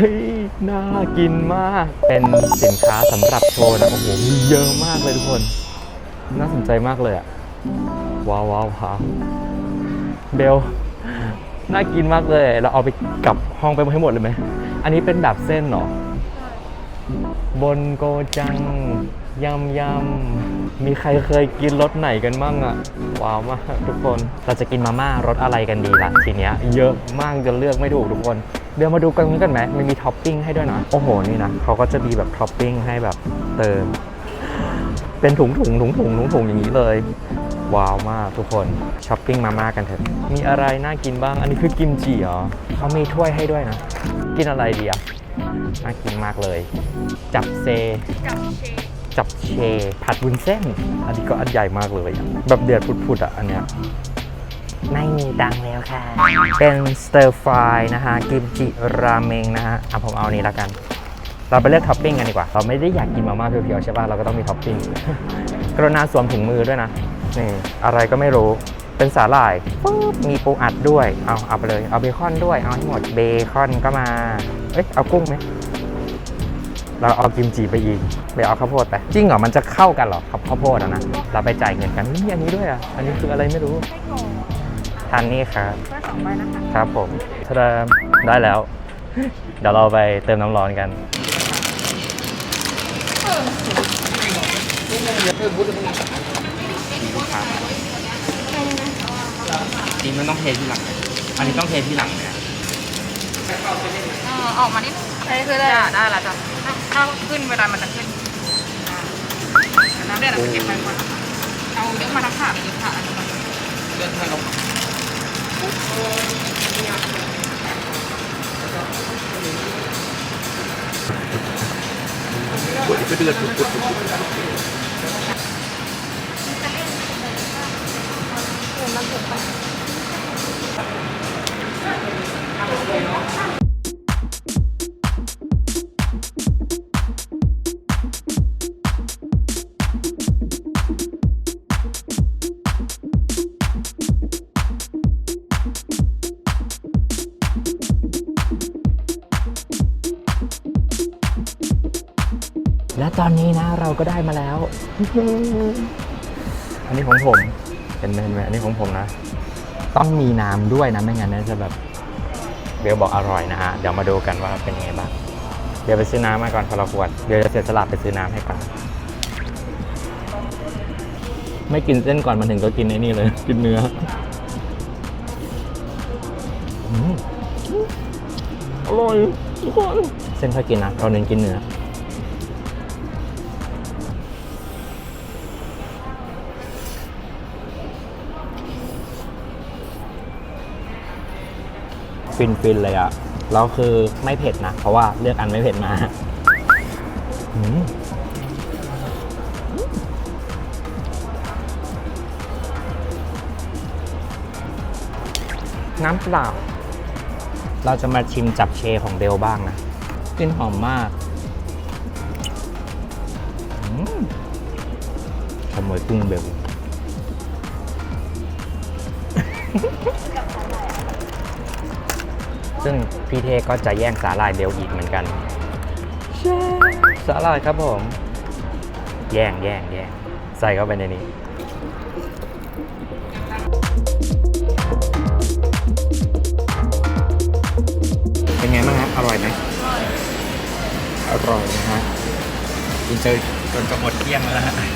ฮ้ย น่ากินมาก เป็นสินค้าสำหรับโชว์นะ โอ้โห มีเยอะมากเลยทุกคน น่าสนใจมากเลยอะว้าวว้าวว้าวเบล น่ากินมากเลย เราเอาไปกลับห้องไปให้หมดเลยไหม อันนี้เป็นแบบเส้นเหรอบนโกจัง ยำยำมีใครเคยกินรสไหนกันบ้างอะว้าวมากทุกคนเราจะกินมาม่ารสอะไรกันดีล่ะทีเนี้ยเยอะมากจนเลือกไม่ถูกทุกคนเดี๋ยวมาดูกันกันไหมมันมีท็อปปิ้งให้ด้วยนะโอ้โหนี่นะเขาก็จะมีแบบท็อปปิ้งให้แบบเติม เป็นถุงถุงถุงถุงถุงถุงอย่างนี้เลย ว้าวมากทุกคนช้อปปิ้งมาม่ากันเถอะมีอะไรน่ากินบ้างอันนี้คือกิมจิเหรอเขามีถ้วยให้ด้วยนะ กินอะไรดีอะน่ากินมากเลย จับเซกับเชฟ จับเชผัดวุ้นเส้น อันนี้ก็อันใหญ่มากเลยอะแบบเดือดพุดๆอะอันเนี้ยไม่มีตังค์แล้วค่ะ เป็นสเตอร์ฟรายนะฮะกิมจิราเมงนะฮะอะผมเอาอันนี้แล้วกัน เราไปเลือกท็อปปิ้งกันดีกว่า เราไม่ได้อยากกินมาม่าเพียวๆใช่ป่ะเราก็ต้องมีท็อปปิ้งกรุณาสวมถุงมือด้วยนะนี่อะไรก็ไม่รู้เป็นสาหร่ายปุ๊บมีปูอัดด้วย เอาเอาไปเลย เอาเบคอนด้วย เอาให้หมดเบคอนก็มา เอ้ยเอากุ้งไหม เราเอากิมจิไปอีกไปเอาข้าวโพดไปจริงเหรอมันจะเข้ากันเหรอกับข้าวโพดอะนะเราไปจ่ายเงินกันนี่อันนี้ด้วยอะอันนี้คืออะไรไม่รู้ไส้กรอกทานนี่ครับถ้วยสองใบนะคะครับผมทะดามได้แล้ว เดี๋ยวเราไปเติมน้ำร้อนกันจริงมันต้องเทที่หลัง อันนี้ต้องเทที่หลังเนี่ยเออออกมานิดใช่คือได้ได้ละจ้ะ ถ้าขึ้นเวลามันจะขึ้นอ่าน้ำเดือดเราจะเก็บไปก่อนนะคะเอายกมาทั้งขาไปยกขาอันนี้ก่อนเลื่อนให้เรา และตอนนี้นะเราก็ได้มาแล้ว อันนี้ของผมเห็นไหมเห็นไหมอันนี้ของผมนะ ต้องมีน้ำด้วยนะ ไม่งั้นน่าจะแบบเบลบอกอร่อยนะฮะ เดี๋ยวมาดูกันว่าเป็นยังไงบ้าง เดี๋ยวไปซื้อน้ำมาก่อนคนละขวด เดี๋ยวจะเสียสละไปซื้อน้ำให้ก่อน ไม่กินเส้นก่อนมันถึงก็กินไอ้นี่เลย กินเนื้ออืมอร่อยทุกคนเส้นค่อยกินนะเราเน้นกินเนื้อ ฟินฟินๆเลยอะแล้วคือไม่เผ็ดนะ เพราะว่าเลือกอันไม่เผ็ดมาอืมน้ำเปล่า เราจะมาชิมจับเชของเบลบ้างนะกลิ่นหอมมากอืมขโมยกุ้งเบล ซึ่งพี่เทก็จะแย่งสาหร่ายเบลอีกเหมือนกันสาหร่ายครับผม แย่งแย่งแย่งใส่เข้าไปในนี้เป็นไงบ้างฮะอร่อยไหมอร่อยนะฮะกินเจอจนจะหมดเกลี้ยงแล้วฮะ